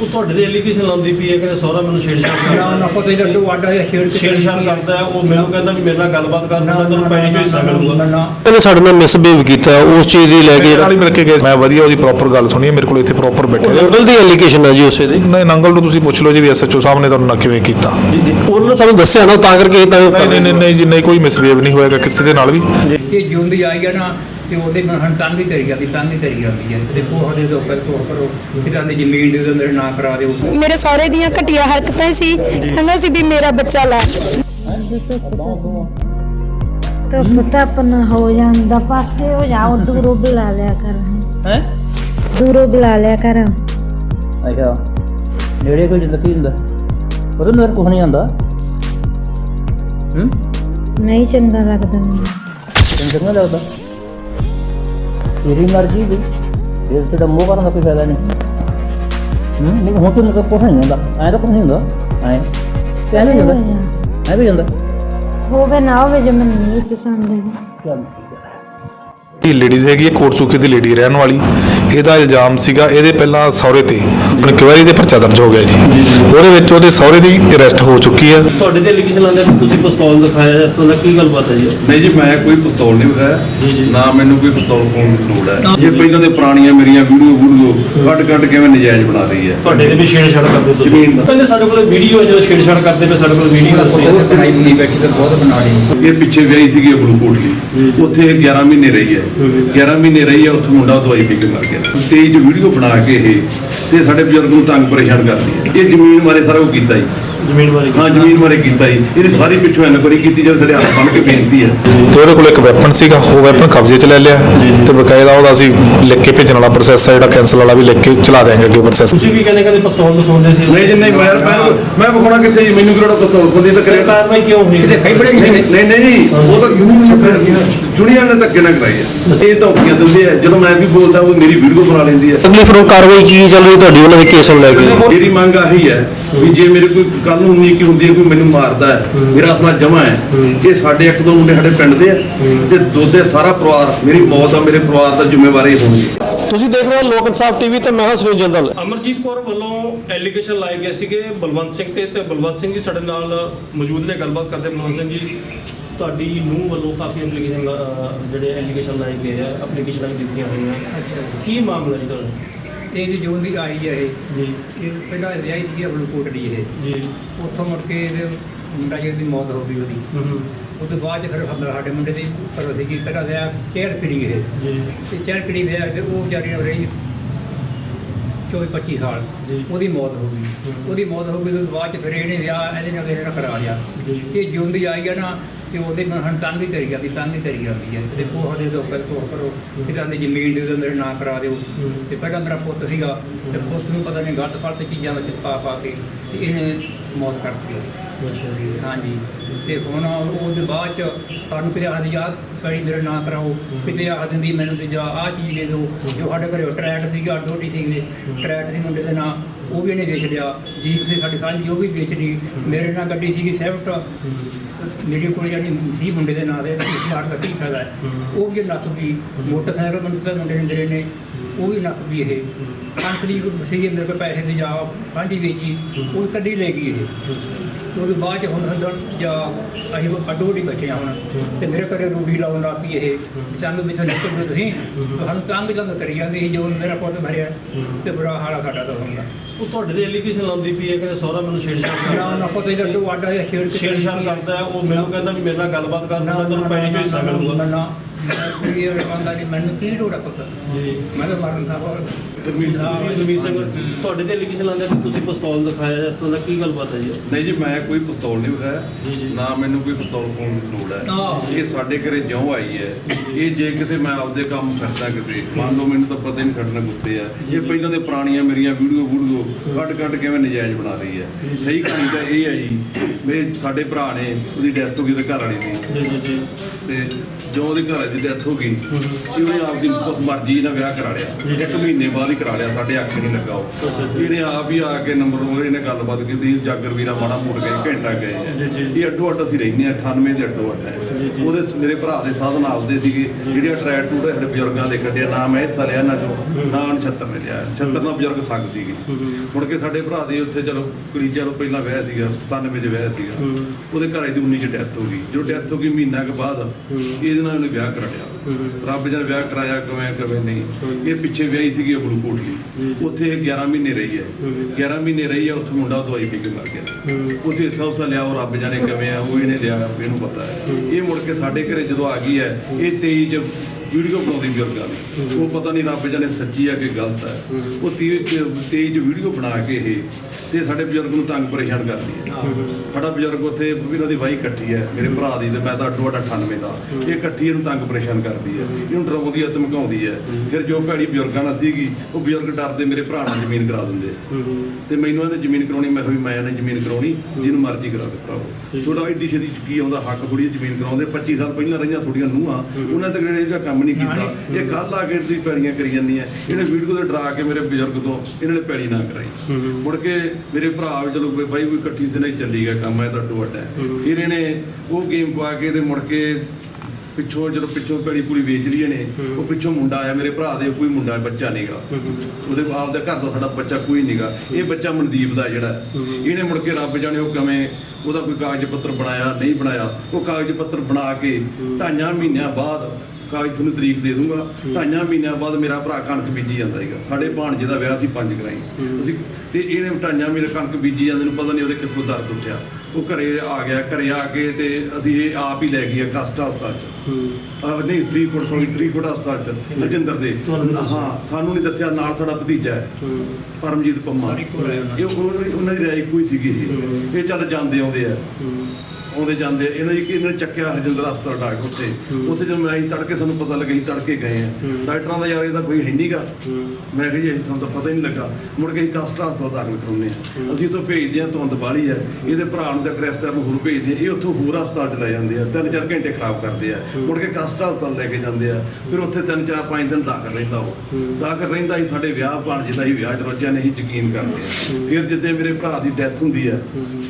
ਉਹ ਤੁਹਾਡੇ ਦੇ ਐਲੀਗੇਸ਼ਨ ਲਾਉਂਦੀ ਪਈ ਹੈ ਕਿ ਸਹੁਰਾ ਮੈਨੂੰ ਛੇੜਛਾੜ ਨਾ ਨਾ ਕਰਦਾ ਪਤਾ ਹੀ ਦੱਸੋ ਆਡਾ ਜਾਂ ਛੇੜ ਛੇੜਛਾੜ ਕਰਦਾ ਹੈ, ਉਹ ਮੈਨੂੰ ਕਹਿੰਦਾ ਵੀ ਮੇਰੇ ਨਾਲ ਗੱਲਬਾਤ ਕਰ ਨਾ ਮੈਂ ਤੁਹਾਨੂੰ ਪੈਣੀ ਚੋਂ ਹਿੱਸਾ ਮਿਲੂਗਾ ਨਾ ਇਹਨੇ ਸਾਡੇ ਨਾਲ ਮਿਸਬਿਹੇਵ ਕੀਤਾ ਉਸ ਚੀਜ਼ ਦੀ ਲੈ ਕੇ ਨਾਲ ਹੀ ਮਿਲ ਕੇ ਗਏ। ਮੈਂ ਵਧੀਆ ਉਹਦੀ ਪ੍ਰੋਪਰ ਗੱਲ ਸੁਣੀ ਹੈ, ਮੇਰੇ ਕੋਲ ਇੱਥੇ ਪ੍ਰੋਪਰ ਬੈਠੇ ਰਹੇ। ਨੰਗਲ ਦੀ ਐਲੀਗੇਸ਼ਨ ਹੈ ਜੀ ਉਸੇ ਦੀ। ਨਹੀਂ ਨੰਗਲ ਨੂੰ ਤੁਸੀਂ ਪੁੱਛ ਲਓ ਜੀ ਵੀ ਐਸਐਚਓ ਸਾਹਿਬ ਨੇ ਤੁਹਾਨੂੰ ਨਾ ਕਿਵੇਂ ਕੀਤਾ। ਉਹਨਾਂ ਨੇ ਸਾਨੂੰ ਦੱਸਿਆ ਨਾ ਤਾਂ ਕਰਕੇ ਤਾਂ ਨਹੀਂ ਨਹੀਂ ਨਹੀਂ ਨਹੀਂ ਜੀ ਨਹੀਂ ਕੋਈ ਮਿਸਬੀਹੇਵ ਨਹੀਂ ਹੋਏਗਾ ਕਿਸੇ ਦੇ ਨਾਲ ਵੀ। ਇਹ ਜਿਉਂਦੀ ਆਈ ਆ ਨਾ ਤੇ ਉਹਦੇ ਨਾਲ ਹਣ ਤੰਗ ਹੀ ਕਰੀ ਜਾਂਦੀ ਤੰਗ ਹੀ ਕਰੀ ਜਾਂਦੀ ਹੈ। ਤੇ ਕੋਹ ਦੇ ਦੋ ਕਰ ਕੋਹ ਕਰੋ ਕਿਦਾਂ ਦੀ ਜ਼ਮੀਨ ਦੇ ਮੇਰੇ ਨਾਂ ਕਰਾ ਦਿਓ। ਮੇਰੇ ਸਹੁਰੇ ਦੀਆਂ ਘਟੀਆ ਹਰਕਤਾਂ ਸੀ। ਕਹਿੰਦਾ ਸੀ ਵੀ ਮੇਰਾ ਬੱਚਾ ਲੈ। ਤਾਂ ਪਤਾ ਆਪਣਾ ਹੋ ਜਾਂਦਾ ਪਾਸੇ ਹੋ ਜਾ ਉਹ ਦੂਰੋਂ ਬੁਲਾ ਲਿਆ ਕਰ। ਹੈ? ਦੂਰੋਂ ਬੁਲਾ ਲਿਆ ਕਰ। ਅੱਛਾ। ਨੇੜੇ ਕੋਈ ਜਿੰਦਾ ਕੀ ਹੁੰਦਾ? ਉਹਦੇ ਨਾਲ ਕੁਝ ਨਹੀਂ ਆਉਂਦਾ ਹੂੰ? ਨਹੀਂ ਚੰਗਾ ਲੱਗਦਾ ਮੈਨੂੰ। ਚੰਗਾ ਲੱਗਦਾ। ਤੇਰੀ ਮਰਜ਼ੀ ਵੀ। ਇਹ ਤੇ ਮੋਹ ਕਰਨ ਦਾ ਕੋਈ ਫਾਇਦਾ ਨਹੀਂ। ਹੂੰ ਨਹੀਂ ਹੁਣ ਤੈਨੂੰ ਤਾਂ ਕੁਝ ਨਹੀਂ ਹੁੰਦਾ ਐਂ ਤਾਂ ਕੁਝ ਨਹੀਂ ਹੁੰਦਾ। ਐਂ। ਨਹੀਂ ਹੁੰਦਾ ਐਂ ਵੀ ਜਾਂਦਾ। ਹੋਵੇ ਨਾ ਹੋਵੇ ਜੇ ਮੈਨੂੰ ਨਹੀਂ ਪਸੰਦ ਹੈ ਚੱਲ। ਇਹ ਲੇਡੀਜ਼ ਹੈਗੀ ਹੈ ਕੋਟ ਚੁੱਕੀ ਦੀ ਲੇਡੀ ਰਹਿਣ ਵਾਲੀ। ਇਹਦਾ ਇਲਜ਼ਾਮ ਸੀਗਾ ਇਹਦੇ ਪਹਿਲਾਂ ਸਹੁਰੇ ਤੇ। ਕਿਵਾਰੀ ਦੇ ਪਰਚਾ ਦਰਜ ਹੋ ਗਿਆ ਜੀ। ਉਹਦੇ ਵਿੱਚ ਉਹਦੇ ਸਹੁਰੇ ਦੀ ਅਰੈਸਟ ਹੋ ਚੁੱਕੀ ਹੈ ਤੁਹਾਡੇ ਤੇ ਐਲੀਗੇਸ਼ਨ ਲਾਉਂਦੇ ਕਿ ਤੁਸੀਂ ਪਿਸਤੌਲ ਦਿਖਾਇਆ ਜਾਂ ਇਸ ਤਰ੍ਹਾਂ ਦਾ ਕੀ ਗੱਲਬਾਤ ਹੈ ਜੀ? ਨਹੀਂ ਜੀ ਮੈਂ ਕੋਈ ਪਿਸਤੌਲ ਨਹੀਂ ਵਿਖਾਇਆ ਨਾ ਮੈਨੂੰ ਕੋਈ ਪਿਸਤੌਲ ਪਾਉਣ ਦੀ ਲੋੜ ਹੈ। ਇਹ ਪਹਿਲਾਂ ਦੇ ਪੁਰਾਣੀਆਂ ਮੇਰੀਆਂ ਵੀਡੀਓ ਵੀਡੀਓ ਕੱਟ ਕੱਟ ਕਿਵੇਂ ਨਜਾਇਜ਼ ਬਣਾ ਰਹੀ ਹੈ। ਤੁਹਾਡੇ ਦੇ ਵੀ ਛੇੜਛਾੜ ਕਰਦੇ ਤੁਸੀਂ? ਜ਼ਮੀਨ ਦਾ। ਕਹਿੰਦੇ ਸਾਡੇ ਕੋਲ ਵੀਡੀਓ ਹੈ ਜਦੋਂ ਛੇੜਛਾੜ ਕਰਦੇ ਪਏ ਸਾਡੇ ਕੋਲ ਵੀਡੀਓ ਦੱਸੀ ਬਣਾਈ ਬਣੀ ਬੈਠੀ ਤੇ ਬਹੁਤ ਬਣਾ ਲਈ। ਇਹ ਪਿੱਛੇ ਵਿਆਹੀ ਸੀਗੀ ਅਬਲੂ ਕੋਟਲੀ। ਉੱਥੇ ਇਹ 11 ਮਹੀਨੇ ਰਹੀ ਹੈ। 11 ਮਹੀਨੇ ਰਹੀ ਹੈ ਉੱਥੇ ਮੁੰਡਾ ਦਵਾਈ ਪੀ ਕੇ ਮਰ ਗਿਆ। ਤੇ ਇਹ ਜੋ ਵੀਡੀਓ ਬਣਾ ਕੇ ਇਹ ਤੇ ਸਾਡੇ ਬਜ਼ੁਰਗ ਨੂੰ ਤੰਗ ਪਰੇਸ਼ਾਨ ਕਰਦੀ ਹੈ। ਇਹ ਜ਼ਮੀਨ ਬਾਰੇ ਸਾਰਾ ਉਹ ਕੀਤਾ ਜੀ। ਜ਼ਮੀਨ ਬਾਰੇ ਹਾਂ ਜ਼ਮੀਨ ਬਾਰੇ ਕੀਤਾ ਜੀ। ਇਹਦੀ ਸਾਰੀ ਪਿੱਛੋਂ ਇਨਕੁਆਰੀ ਕੀਤੀ ਜਦੋਂ ਸਾਡੇ ਹੱਥ ਬੰਨ ਕੇ ਬੇਨਤੀ ਹੈ। ਤੇ ਉਹਦੇ ਕੋਲ ਇੱਕ ਵੈਪਨ ਸੀਗਾ ਉਹ ਵੈਪਨ ਕਬਜ਼ੇ 'ਚ ਲੈ ਲਿਆ ਤੇ ਬਕਾਇਦਾ ਉਹਦਾ ਅਸੀਂ ਲਿਖ ਕੇ ਭੇਜਣ ਵਾਲਾ ਪ੍ਰੋਸੈਸ ਹੈ ਜਿਹੜਾ ਕੈਂਸਲ ਵਾਲਾ ਵੀ ਲਿਖ ਕੇ ਚਲਾ ਦਿਆਂਗੇ ਅੱਗੇ ਪ੍ਰੋਸੈਸ ਤੁਸੀਂ ਵੀ ਕਹਿੰਦੇ ਕਹਿੰਦੇ ਪਿਸਤੌਲ ਦਿਖਾਉਂਦੇ ਸੀ? ਨਹੀਂ ਜੀ ਨਹੀਂ ਮੈਂ ਮੈਂ ਮੈਂ ਵਿਖਾਉਣਾ ਕਿੱਥੇ ਜੀ? ਮੈਨੂੰ ਕਿਹੜਾ ਪਿਸਤੌਲ ਬੰਦੀ ਤਾਂ ਕਰੇ ਕਾਰਵਾਈ ਕਿਉਂ ਹੋਈ? ਇਹਦੇ ਕਈ ਬੜੇ ਨਹੀਂ ਨਹੀਂ ਨਹੀਂ ਜੀ ਉਹ ਤਾਂ ਜੁਨੀਅਰ ਨੇ ਧੱਕੇ ਨਾਲ ਕਰਾਈ ਹੈ ਇਹ ਧੋਖੀਆਂ ਦਿੰਦੇ ਆ। ਜਦੋਂ ਮੈਂ ਵੀ ਬੋਲਦਾ ਉਹ ਮੇਰੀ ਵੀਡੀਓ ਬਣਾ ਲੈਂਦੀ ਹੈ ਅਗਲੀ ਫਿਰ ਉਹ ਕਾਰਵਾਈ ਕੀ ਚੱਲ ਰਹੀ ਤੁਹਾਡੀ? ਉਹਨਾਂ ਦੇ ਕੇਸ ਨੂੰ ਲੈ ਕੇ। ਮੇਰੀ ਮੰਗ ਆਹੀ ਹੈ ਵੀ ਜੇ ਮੇਰੇ ਕੋਈ ਕੱਲ ਨੂੰ ਉਨੀ ਕੀ ਹੁੰਦੀ ਹੈ ਕੋਈ ਮੈਨੂੰ ਮਾਰਦਾ ਹੈ ਮੇਰਾ ਆਪਣਾ ਜਮਾ ਹੈ ਇਹ ਸਾਡੇ ਇੱਕ ਦੋ ਮੁੰਡੇ ਸਾਡੇ ਪਿੰਡ ਦੇ ਆ ਤੇ ਦੋਦੇ ਸਾਰਾ ਪਰਿਵਾਰ ਮੇਰੀ ਮੌਤ ਆ ਮੇਰੇ ਪਰਿਵਾਰ ਦਾ ਜ਼ਿੰਮੇਵਾਰੀ ਹੋਣਗੇ ਤੁਸੀਂ ਦੇਖ ਰਹੇ ਹੋ ਲੋਕ ਇਨਸਾਫ ਟੀਵੀ ਤੇ ਮੈਂ ਹਾਂ ਸੁਨੀਲ ਜੰਦਲ। ਅਮਰਜੀਤ ਕੌਰ ਵੱਲੋਂ ਐਲੀਗੇਸ਼ਨ ਲਾਏ ਗਏ ਸੀਗੇ ਬਲਵੰਤ ਸਿੰਘ ਤੇ ਤੇ ਬਲਵੰਤ ਸਿੰਘ ਜੀ ਸਾਡੇ ਨਾਲ ਮੌਜੂਦ ਨੇ ਗੱਲਬਾਤ ਕਰਦੇ ਬਲਵੰਤ ਸਿੰਘ ਜੀ ਤੁਹਾਡੀ ਨੂੰਹ ਵੱਲੋਂ ਕਾਫੀ ਐਪਲੀਕੇਸ਼ਨ ਜਿਹੜੇ ਐਲੀਗੇਸ਼ਨ ਲਾਏ ਗਏ ਆ ਐਪਲੀਕੇਸ਼ਨਾਂ ਦਿੱਤੀਆਂ ਹੋਈਆਂ। ਕੀ ਮਾਮਲਾ ਜੀ ਤੁਹਾਡਾ? ਇਹ ਜੀ ਜਿਉਂਦੀ ਆਈ ਹੈ ਇਹ। ਜੀ। ਇਹ ਪਹਿਲਾਂ ਵਿਆਹੀ ਸੀ ਅਬਲੂ ਕੋਟਲੀ ਇਹ। ਜੀ। ਉੱਥੋਂ ਮੁੜ ਕੇ ਇਹਦੇ ਮੁੰਡਾ ਜੀ ਦੀ ਮੌਤ ਹੋ ਗਈ ਉਹਦੀ। ਹੂੰ ਹੂੰ। ਉਸ ਤੋਂ ਬਾਅਦ 'ਚ ਫਿਰ ਹਮਲਾ ਸਾਡੇ ਮੁੰਡੇ ਦੀ ਪਰ ਸੀ ਕਿ ਪਹਿਲਾਂ ਵਿਆਹ ਚੇੜ ਪੀੜੀ ਇਹ। ਜੀ। ਤੇ ਚੇੜ ਪੀੜੀ ਵਿਆਹ ਤੇ ਉਹ ਵਿਚਾਰੀ ਨੇ ਰਹੀ 24 25 ਸਾਲ। ਉਹਦੀ ਮੌਤ ਹੋ ਗਈ। ਹੂੰ। ਉਹਦੀ ਮੌਤ ਹੋ ਗਈ ਤੋਂ ਬਾਅਦ 'ਚ ਫਿਰ ਇਹਨੇ ਵਿਆਹ ਇਹਦੇ ਨਾਲ ਇਹਦੇ ਨਾਲ ਕਰਾ ਲਿਆ। ਜੀ। ਇਹ ਜਿਉਂਦੀ ਆਈ ਆ ਨਾ ਤੇ ਉਹਦੇ ਨਾਲ ਹਣ ਤੰਗ ਹੀ ਕਰੀ ਜਾਂਦੀ ਤੰਗ ਹੀ ਕਰੀ ਜਾਂਦੀ ਹੈ। ਤੇ ਕੋਹ ਦੇ ਕਰ ਕੋਹ ਕਰੋ ਕਿਦਾਂ ਦੀ ਜ਼ਮੀਨ ਦੇ ਦਿਓ, ਮੇਰੇ ਨਾਂ ਕਰਾ ਦਿਓ। ਤੇ ਪਹਿਲਾਂ ਮੇਰਾ ਪੁੱਤ ਸੀਗਾ ਤੇ ਪੁੱਤ ਨੂੰ ਪਤਾ ਨਹੀਂ ਗਲਤ ਫਲਤ ਚੀਜ਼ਾਂ ਵਿੱਚ ਪਾ ਪਾ ਕੇ ਤੇ ਇਹਨੇ ਮੌਤ ਕਰਤੀ ਅੱਛਾ ਜੀ। ਹਾਂਜੀ। ਤੇ ਹੁਣ ਉਹਦੇ ਬਾਅਦ ਚ ਸਾਨੂੰ ਕਿਤੇ ਆਖਦੀ ਯਾਦ ਪੈੜੀ ਮੇਰੇ ਨਾਂ ਕਰਾਓ, ਕਿਤੇ ਆਖਦੇ ਵੀ ਮੈਨੂੰ ਤੇ ਜਾ ਆਹ ਚੀਜ਼ ਦੇ ਦਿਓ, ਜੋ ਸਾਡੇ ਘਰੇ ਟਰੈਕ ਸੀਗਾ ਡੋਡੀ ਸੀਗੇ ਟਰੈਕ ਸੀ ਮੁੰਡੇ ਦੇ ਨਾਂ, ਉਹ ਵੀ ਇਹਨੇ ਵੇਚ ਲਿਆ, ਜੀਪ ਸੀ ਸਾਡੀ ਸਾਂਝੀ ਉਹ ਵੀ ਵੇਚ ਲਈ ਮੇਰੇ ਨਾਲ ਗੱਡੀ ਸੀਗੀ ਸੈਫਟ ਮੇਰੇ ਕੋਲ ਜਿਹੜੀ ਸੀ ਮੁੰਡੇ ਦੇ ਨਾਂ ਦੇ ਹਾਰ ਗੱਡੀ ਫਾਇਦਾ ਉਹ ਵੀ ਨੱਥ ਗਈ ਮੋਟਰਸਾਈਕਲ ਮੈਨੂੰ ਮੁੰਡੇ ਨੇ ਮੇਰੇ ਨੇ, ਉਹ ਵੀ ਨੱਥ ਗਈ ਇਹ। ਕੰਟਰੀ ਸੀਗੇ, ਮੇਰੇ ਕੋਲ ਪੈਸੇ ਦੀ ਜਾ ਸਾਂਝੀ ਵੇਚੀ, ਉਹ ਕੱਢੀ ਲੈ ਗਈ ਇਹ। ਉਹਦੇ ਬਾਅਦ ਚ ਹੁਣ ਹੰਦਣ ਜਾਂ ਅਸੀਂ ਉਹ ਅਡੋੜੀ ਬੈਠੇ ਹਾਂ ਹੁਣ। ਤੇ ਮੇਰੇ ਘਰੇ ਰੂੜੀ ਲਾਉਣ ਲੱਗ ਪਈ ਇਹ। ਸਾਨੂੰ ਵੀ ਨਿਕਲ ਗਏ ਤੁਸੀਂ। ਸਾਨੂੰ ਤੰਗ ਤੰਗ ਕਰੀ ਜਾਂਦੀ ਸੀ ਜੋ ਮੇਰਾ ਪੁੱਤ ਭਰਿਆ ਤੇ ਬੁਰਾ ਹਾਲ ਸਾਡਾ ਤਾਂ ਹੁੰਦਾ ਉਹ ਤੁਹਾਡੇ ਦੇ ਐਲੀਗੇਸ਼ਨ ਲਾਉਂਦੀ ਪਈ ਹੈ ਕਿ ਸਹੁਰਾ ਮੈਨੂੰ ਛੇੜਛਾੜ ਨਾ ਕਰਦਾ ਨਾ ਪਤਾ ਹੀ। ਆਡਾ ਜਾਂ ਛੇੜ ਛੇੜਛਾੜ ਕਰਦਾ ਉਹ ਮੈਨੂੰ ਕਹਿੰਦਾ ਵੀ ਮੇਰੇ ਨਾਲ ਗੱਲਬਾਤ ਕਰ ਮੈਂ ਤੁਹਾਨੂੰ ਪੈਣੀ ਚੋਂ ਹਿੱਸਾ ਮਿਲੂਗਾ ਨਾ ਕੋਈ ਇਹ ਬੰਦਾ ਨਹੀਂ। ਮੈਨੂੰ ਕੀ ਲੋੜ ਆ ਪੁੱਤ? ਜੀ। ਮੈਂ ਤਾਂ ਮਰਨ ਦਾ ਹੋਰ। ਗੁਰਮੀਤ ਸਿੰਘ। ਜੀ, ਗੁਰਮੀਤ ਸਿੰਘ। ਤੁਹਾਡੇ ਤੇ ਐਲੀਗੇਸ਼ਨ ਲਾਉਂਦੇ ਕਿ ਤੁਸੀਂ ਪਿਸਤੌਲ ਦਿਖਾਇਆ ਜਾਂ ਇਸ ਤਰ੍ਹਾਂ ਦਾ ਕੀ ਗੱਲਬਾਤ ਹੈ ਜੀ? ਨਹੀਂ ਜੀ ਮੈਂ ਕੋਈ ਪਿਸਤੌਲ ਨਹੀਂ ਜੀ, ਜੀ। ਵਿਖਾਇਆ ਨਾ ਮੈਨੂੰ ਕੋਈ ਪਿਸਤੌਲ ਪਾਉਣ ਦੀ ਲੋੜ ਹੈ। ਇਹ ਸਾਡੇ ਘਰੇ ਜਿਉਂ ਆਈ ਹੈ ਇਹ ਜੇ ਕਿਤੇ ਮੈਂ ਆਪਦੇ ਕੰਮ ਕਰਦਾ ਕਿਤੇ ਮੰਨ ਲਓ ਮੈਨੂੰ ਤਾਂ ਪਤਾ ਹੀ ਨਹੀਂ ਸਾਡੇ ਨਾਲ ਗੁੱਸੇ ਆ। ਇਹ ਪਹਿਲਾਂ ਦੇ ਪੁਰਾਣੀਆਂ ਮੇਰੀਆਂ ਵੀਡੀਓ ਵੀਡੀਓ ਕੱਟ ਕੱਟ ਕਿਵੇਂ ਨਜਾਇਜ਼ ਬਣਾ ਰਹੀ ਹੈ। ਸਹੀ ਕਹਾਣੀ ਤਾਂ ਇਹ ਹੈ ਜੀ ਵੀ ਸਾਡੇ ਭਰਾ ਨੇ ਉਹਦੀ ਡੈਥ ਹੋ ਗਈ ਤੇ ਘਰ ਵਾਲੀ ਦੀ। ਜੀ ਜੀ ਜੀ। ਤੇ ਜੋ ਉਹਦੇ ਘਰ ਦੀ ਡੈਥ ਹੋ ਗਈ ਇਹਨੇ ਆਪਦੀ ਉਸ ਮਰਜ਼ੀ ਨਾਲ ਵਿਆਹ ਕਰਾ ਲਿਆ। ਇੱਕ ਮਹੀਨੇ ਬਾਅਦ ਹੀ ਕਰਾ ਲਿਆ ਸਾਡੇ ਅੱਖ ਨਹੀਂ ਲੱਗਾ ਉਹ। ਇਹਨੇ ਆਪ ਹੀ ਆ ਕੇ ਨੰਬਰ ਉਹ ਇਹਨੇ ਗੱਲਬਾਤ ਕੀਤੀ ਜਾਗਰ ਵੀਰਾ ਮਾੜਾ ਮੋੜ ਗਏ ਘੰਟਾ ਗਏ। ਇਹ ਅੱਡੋ ਅੱਡ ਅਸੀਂ ਰਹਿੰਦੇ ਆ 98 ਦੇ ਅੱਡੋ ਅੱਡ ਹੈ। ਉਹਦੇ ਮੇਰੇ ਭਰਾ ਦੇ ਸਾਧਨ ਆਪਦੇ ਸੀਗੇ ਜਿਹੜੇ ਟਰੈਕ ਟੂਟ ਸਾਡੇ ਬਜ਼ੁਰਗਾਂ ਦੇ ਕੱਢਿਆ ਨਾ ਮੈਂ ਹਿੱਸਾ ਲਿਆ ਨਾ ਜੋ ਨਾ ਉਹਨੇ 76 ਨੇ ਲਿਆ। 76 ਨਾਲ ਬਜ਼ੁਰਗ ਸੰਗ ਸੀਗੇ। ਮੁੜ ਕੇ ਸਾਡੇ ਭਰਾ ਦੇ ਉੱਥੇ ਚਲੋ ਕੁੜੀ ਚਲੋ ਪਹਿਲਾਂ ਵਿਆਹ ਸੀਗਾ 97 ਚ ਵਿਆਹ ਸੀਗਾ। ਉਹਦੇ ਘਰ ਦੀ 19 ਚ ਡੈਥ ਹੋ ਗਈ। ਜਦੋਂ ਡੈਥ ਹੋ ਗਈ ਮਹੀਨਾ ਕੁ ਬਾਅਦ ਇਹਦੇ ਨਾਲ ਉਹਨੇ ਵਿਆਹ ਕਰਾ ਲਿਆ ਰੱਬ ਜਨ ਵਿਆਹ ਕਰਾਇਆ ਕਿਵੇਂ ਕਿਵੇਂ ਨਹੀਂ। ਇਹ ਪਿੱਛੇ ਵਿਆਹੀ ਸੀਗੀ ਅਬਲੂ ਕੋਟਲੀ। ਉੱਥੇ ਇਹ 11 ਮਹੀਨੇ ਰਹੀ ਹੈ। 11 ਮਹੀਨੇ ਰਹੀ ਹੈ ਉੱਥੇ ਮੁੰਡਾ ਦਵਾਈ ਪੀ ਕੇ ਮਰ ਗਿਆ। ਉਸੇ ਸਭ ਸਾ ਲਿਆ ਉਹ ਰੱਬ ਜਾਣੇ ਕਿਵੇਂ ਆ ਉਹ ਇਹਨੇ ਲਿਆ ਇਹਨੂੰ ਪਤਾ ਹੈ। ਇਹ ਮੁੜ ਕੇ ਸਾਡੇ ਘਰੇ ਜਦੋਂ ਆ ਗਈ ਹੈ ਇਹ 23 ਚ ਵੀਡੀਓ ਬਣਾਉਂਦੀ ਬਜ਼ੁਰਗਾਂ ਦੀ ਉਹ ਪਤਾ ਨਹੀਂ ਰੱਬ ਜਾਣੇ ਸੱਚੀ ਆ ਕਿ ਗਲਤ ਹੈ। ਉਹ 23 ਚ 23 ਚ ਵੀਡੀਓ ਬਣਾ ਕੇ ਇਹ ਤੇ ਸਾਡੇ ਬਜ਼ੁਰਗ ਨੂੰ ਤੰਗ ਪਰੇਸ਼ਾਨ ਕਰਦੀ ਹੈ। ਸਾਡਾ ਬਜ਼ੁਰਗ ਉੱਥੇ ਇਹਨਾਂ ਦੀ ਵਾਈ ਇਕੱਠੀ ਹੈ ਮੇਰੇ ਭਰਾ ਦੀ ਤੇ ਮੈਂ ਤਾਂ ਅੱਡੋ ਅੱਡ 98 ਦਾ। ਇਹ ਇਕੱਠੀ ਇਹਨੂੰ ਤੰਗ ਪਰੇਸ਼ਾਨ ਕਰਦੀ ਹੈ। ਇਹਨੂੰ ਡਰਾਉਂਦੀ ਹੈ ਧਮਕਾਉਂਦੀ ਹੈ। ਫਿਰ ਜੋ ਭੈੜੀ ਬਜ਼ੁਰਗਾਂ ਨਾਲ ਸੀਗੀ ਉਹ ਬਜ਼ੁਰਗ ਡਰਦੇ ਮੇਰੇ ਭਰਾ ਨਾਲ ਜ਼ਮੀਨ ਕਰਾ ਦਿੰਦੇ ਤੇ ਮੈਨੂੰ ਇਹਨੇ ਜ਼ਮੀਨ ਕਰਾਉਣੀ ਮੈਂ ਵੀ ਮੈਂ ਇਹਨੇ ਜ਼ਮੀਨ ਕਰਾਉਣੀ ਜਿਹਨੂੰ ਮਰਜ਼ੀ ਕਰਾ ਦੇ ਭਰਾਵੋ। ਥੋੜਾ ਐਡੀ ਛੇਤੀ ਕੀ ਆਉਂਦਾ ਹੱਕ ਥੋੜੀ ਜ਼ਮੀਨ ਕਰਾਉਂਦੇ 25 ਸਾਲ ਪਹਿਲਾਂ ਰਹੀਆਂ ਥੋੜੀਆਂ ਨੂੰਹਾਂ ਉਹਨਾਂ ਤੇ ਜਿਹੜੇ ਜਿਹੜਾ ਕੰਮ ਨਹੀਂ ਕੀਤਾ। ਇਹ ਕੱਲ ਆ ਕੇ ਦੀ ਪੈੜੀਆਂ ਕਰੀ ਜਾਂਦੀਆਂ। ਇਹਨੇ ਵੀਡੀਓ ਤੇ ਡਰਾ ਕੇ ਮੇਰੇ ਬਜ਼ੁਰਗ ਤੋਂ ਇਹਨਾਂ ਨੇ ਪੈੜੀ ਨਾ ਕਰਾਈ। ਮੁੜ ਕੇ ਮੇਰੇ ਭਰਾ ਵੀ ਚਲੋ ਬਾਈ ਕੋਈ ਇਕੱਠੀ ਸੀ ਨਹੀਂ ਚੱਲੀ ਗਿਆ ਕੰਮ ਐ ਤਾਂ ਅੱਡੋ ਅੱਡ ਹੈ। ਫਿਰ ਇਹਨੇ ਉਹ ਗੇਮ ਪਾ ਕੇ ਤੇ ਮੁੜ ਕੇ ਪਿੱਛੋਂ ਜਦੋਂ ਪਿੱਛੋਂ ਪੈੜੀ ਪੂਰੀ ਵੇਚ ਲਈ ਨੇ ਉਹ ਪਿੱਛੋਂ ਮੁੰਡਾ ਆਇਆ ਮੇਰੇ ਭਰਾ ਦੇ ਕੋਈ ਮੁੰਡਾ ਬੱਚਾ ਨਹੀਂਗਾ ਉਹਦੇ ਆਪ ਦੇ ਘਰ ਦਾ ਸਾਡਾ ਬੱਚਾ ਕੋਈ ਨਹੀਂਗਾ ਇਹ ਬੱਚਾ ਮਨਦੀਪ ਦਾ ਜਿਹੜਾ। ਇਹਨੇ ਮੁੜ ਕੇ ਰੱਬ ਜਾਣੇ ਉਹ ਕਿਵੇਂ ਉਹਦਾ ਕੋਈ ਕਾਗਜ਼ ਪੱਤਰ ਬਣਾਇਆ ਨਹੀਂ ਬਣਾਇਆ। ਉਹ ਕਾਗਜ਼ ਪੱਤਰ ਬਣਾ ਕੇ ਢਾਈਆਂ ਮਹੀਨਿਆਂ ਬਾਅਦ ਕਾਗਜ਼ ਤੁਹਾਨੂੰ ਤਰੀਕ ਦੇ ਦੂੰਗਾ। ਢਾਈਆਂ ਮਹੀਨਿਆਂ ਬਾਅਦ ਮੇਰਾ ਭਰਾ ਕਣਕ ਬੀਜੀ ਜਾਂਦਾ ਹੈਗਾ ਸਾਡੇ ਭਾਣਜੇ ਦਾ ਵਿਆਹ ਸੀ ਪੰਜ ਕਰਾਈ ਅਸੀਂ ਤੇ ਇਹਨੇ ਢਾਈਆਂ ਮਹੀਨੇ ਕਣਕ ਬੀਜੀ ਜਾਂਦੇ ਨੂੰ ਪਤਾ ਨਹੀਂ ਉਹਦੇ ਕਿੱਥੋਂ ਦਰਦ ਉੱਠਿਆ। ਉਹ ਘਰੇ ਆ ਗਿਆ ਘਰੇ ਆ ਕੇ ਤੇ ਅਸੀਂ ਇਹ ਆਪ ਹੀ ਲੈ ਗਏ ਕਸਟ ਹਸਪਤਾਲ ਚ। ਆਹ ਨਹੀਂ ਫਰੀਦਕੋਟ ਸੌਰੀ ਫਰੀਦਕੋਟ ਹਸਪਤਾਲ ਚ। ਲਜਿੰਦਰ ਦੇ। ਹਾਂ ਸਾਨੂੰ ਨਹੀਂ ਦੱਸਿਆ ਨਾਲ ਸਾਡਾ ਭਤੀਜਾ ਹੈ। ਪਰਮਜੀਤ ਪੰਮਾ। ਇਹ ਉਹ- ਉਹਨਾਂ ਦੀ ਰਾਏ ਕੋਈ ਸੀਗੀ ਇਹ। ਇਹ ਚੱਲ ਜਾਂਦੇ ਆਉਂਦੇ ਆ। ਆਉਂਦੇ ਜਾਂਦੇ ਆ। ਇਹਨਾਂ ਦੀ ਇਹਨਾਂ ਨੇ ਚੱਕਿਆ ਹਰਜਿੰਦਰ ਹਸਪਤਾਲ ਡਾਕਟਰ ਉੱਥੇ। ਉੱਥੇ ਜਦੋਂ ਮੈਂ ਅਸੀਂ ਤੜਕੇ ਸਾਨੂੰ ਪਤਾ ਲੱਗਾ ਅਸੀਂ ਤੜਕੇ ਗਏ ਆ। ਡਾਕਟਰਾਂ ਦਾ ਯਾਰ ਇਹਦਾ ਕੋਈ ਹੈ ਨਹੀਂਗਾ ਮੈਂ ਕਿਹਾ ਜੀ ਅਸੀਂ ਸਾਨੂੰ ਤਾਂ ਪਤਾ ਹੀ ਨਹੀਂ ਲੱਗਾ। ਮੁੜ ਕੇ ਅਸੀਂ ਕਸਟਾ ਹਸਪਤਾਲ ਦਾਖਲ ਕਰਾਉਂਦੇ ਆ। ਅਸੀਂ ਉੱਥੋਂ ਭੇਜਦੇ ਆ ਧੁੰਦ ਬਾਲੀ ਆ। ਇਹਦੇ ਭਰਾ ਨੂੰ ਤੇ ਕ੍ਰਿਸਟਰ ਨੂੰ ਹੋਰ ਭੇਜਦੇ ਆ। ਇਹ ਉੱਥੋਂ ਹੋਰ ਹਸਪਤਾਲ ਚ ਲੈ ਜਾਂਦੇ ਆ। ਤਿੰਨ ਚਾਰ ਘੰਟੇ ਖਰਾਬ ਕਰਦੇ ਆ। ਮੁੜ ਕੇ ਕਸਟਾ ਹਸਪਤਾਲ ਲੈ ਕੇ ਜਾਂਦੇ ਆ। ਫਿਰ ਉੱਥੇ ਤਿੰਨ ਚਾਰ ਪੰਜ ਦਿਨ ਦਾਖਲ ਰਹਿੰਦਾ ਉਹ। ਦਾਖਲ ਰਹਿੰਦਾ ਹੀ ਸਾਡੇ ਵਿਆਹ ਭਾਣ ਜਿਹਦਾ ਹੀ ਵਿਆਹ ਚ ਰੋਜਿਆ ਨਹੀਂ ਯਕੀਨ ਕਰਦੇ ਆ। ਫਿਰ ਜਿੱਦੇ ਮੇਰੇ ਭਰਾ ਦੀ ਡੈਥ ਹੁੰਦੀ ਆ